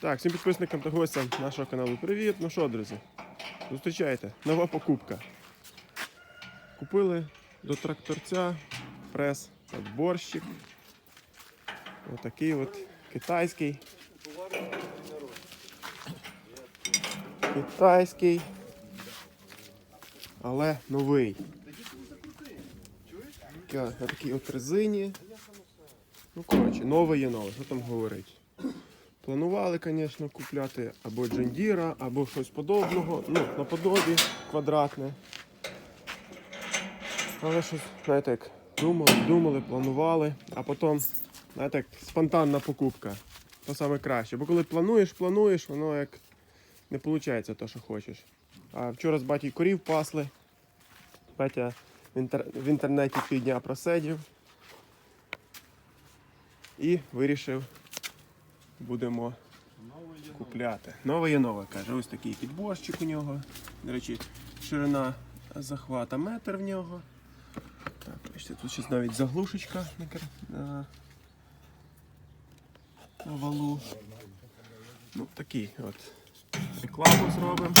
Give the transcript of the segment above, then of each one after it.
Так, всім підписникам та гостям нашого каналу привіт. Ну що, друзі, зустрічайте, нова покупка. Купили до тракторця прес борщик. Отакий от китайський. Китайський. Але новий. На от резині. Ну, коротше, нове є нове, що там говорить. Планували, звісно, купляти або джендіра, або щось подобного, ну, наподобі квадратне. Але щось, знаєте, як думали, думали, планували, а потім, знаєте, як спонтанна покупка. То саме краще. Бо коли плануєш, плануєш, воно як не виходить те, що хочеш. А вчора з батьком корів пасли. Батя в, інтер... в інтернеті півдня просидів і вирішив, будемо купляти. Нове є нове, каже. Ось такий підборщик у нього. До речі, ширина захвата метр в нього. Так, бачите, тут ще навіть заглушечка на, на, валу. Ну, такий от. Рекламу зробимо.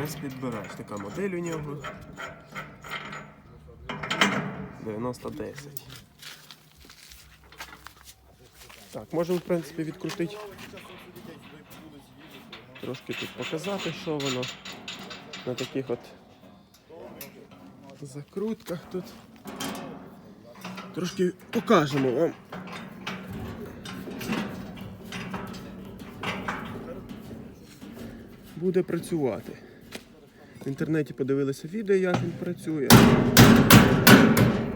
Без підбирач. Така модель у нього. 9010. Так, можемо в принципі відкрутити. Трошки тут показати, що воно на таких от закрутках тут. Трошки покажемо вам. Буде працювати. В інтернеті подивилися відео, як він працює.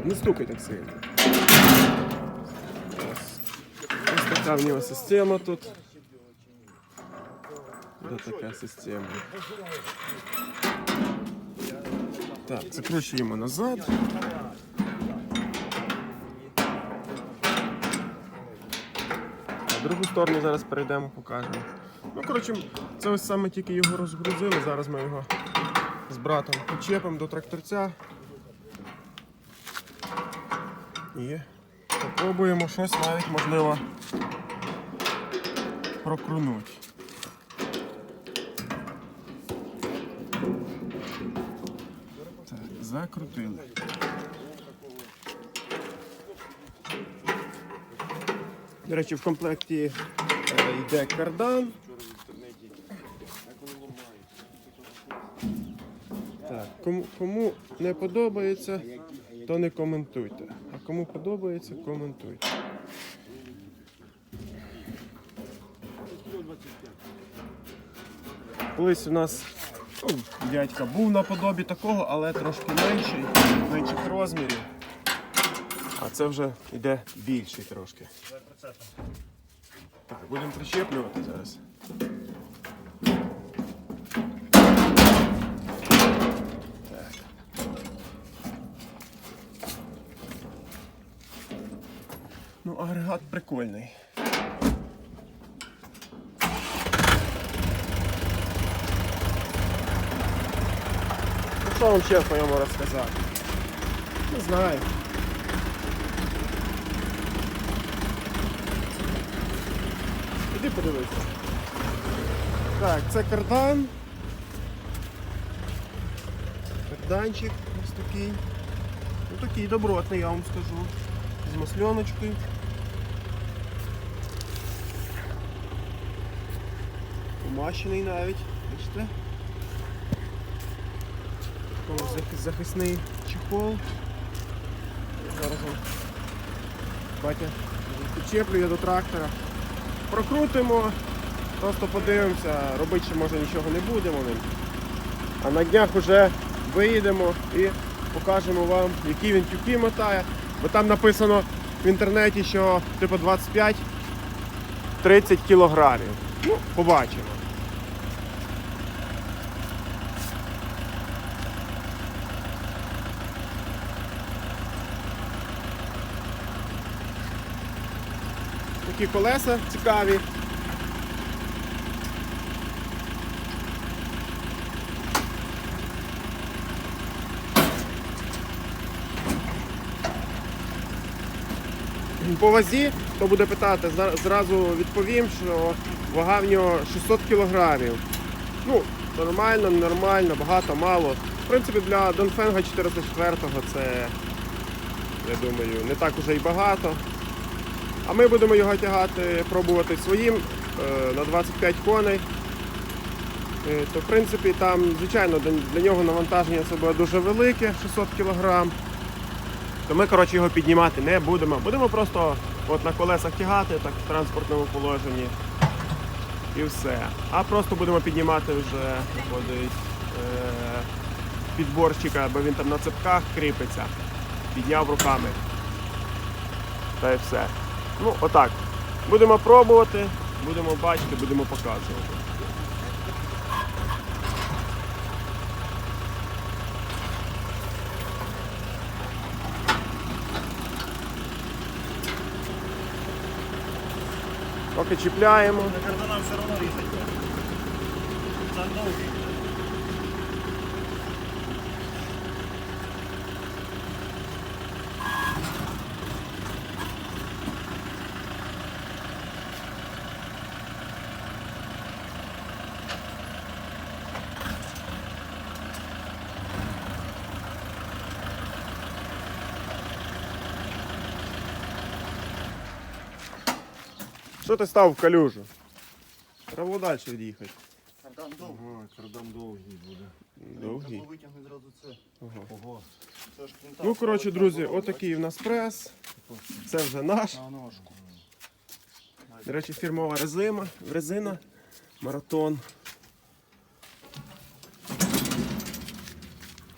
Не стукай так сильно. Така система тут. Ось така система. Так, закручуємо назад. А другу сторону зараз перейдемо, покажемо. Ну, коротше, це ось саме тільки його розгрузили. Зараз ми його з братом почепимо до тракторця. І спробуємо щось навіть можливо прокрунути. Так, закрутили. До речі, в комплекті е, йде кардан. Так, кому, кому не подобається, то не коментуйте. А кому подобається, коментуйте. Колись у нас ну, дядька був наподобі такого, але трошки менший, менших розмірів. А це вже йде більший трошки. Так, будемо прищеплювати зараз. Ну, агрегат прикольний. Що вам ще по ньому розказати? Не знаю. Іди подивися. Так, це кардан. Карданчик ось такий. Ну такий добротний, я вам скажу. З масленочкою. Помащений навіть, бачите? Захисний чехол. Зараз батя підчеплює до трактора. Прокрутимо, просто подивимося, робити ще може нічого не будемо ним. А на днях вже виїдемо і покажемо вам, які він тюки мотає. Бо там написано в інтернеті, що типу 25-30 кілограмів. Ну, побачимо. Такі колеса цікаві. По вазі, хто буде питати, зразу відповім, що вага в нього 600 кілограмів. Ну, нормально, нормально, багато, мало. В принципі, для Донфенга 404 це, я думаю, не так уже й багато. А ми будемо його тягати, пробувати своїм е, на 25 коней. Е, То, в принципі, там, звичайно, для, нього навантаження це буде дуже велике, 600 кг. То ми, коротше, його піднімати не будемо. Будемо просто от на колесах тягати, так в транспортному положенні. І все. А просто будемо піднімати вже виходить е, підборщика, бо він там на цепках кріпиться. Підняв руками. Та й все. Ну, отак. Будемо пробувати, будемо бачити, будемо показувати. Поки чіпляємо. На карданам все одно різать. Сам довгий. Що ти став в калюжу? Треба далі від'їхати. Кардан довгий. Ага, кардан довгий буде. Довгий. Треба витягнути зразу це. Ага. Ого. Це ж квінтал. Ну, коротше, друзі, отакий в нас прес. Це вже наш. На ножку. До речі, фірмова резина, резина, маратон.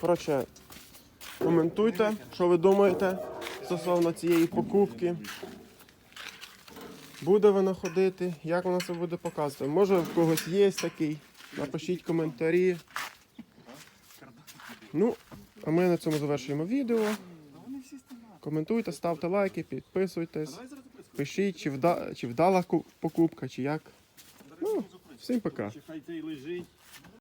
Коротше, коментуйте, що ви думаєте стосовно цієї покупки. Буде вона ходити, як вона себе буде показувати. Може в когось є такий. Напишіть коментарі. Ну, а ми на цьому завершуємо відео. Коментуйте, ставте лайки, підписуйтесь. Пишіть, чи, вда... чи вдала покупка, чи як. Ну, всім пока.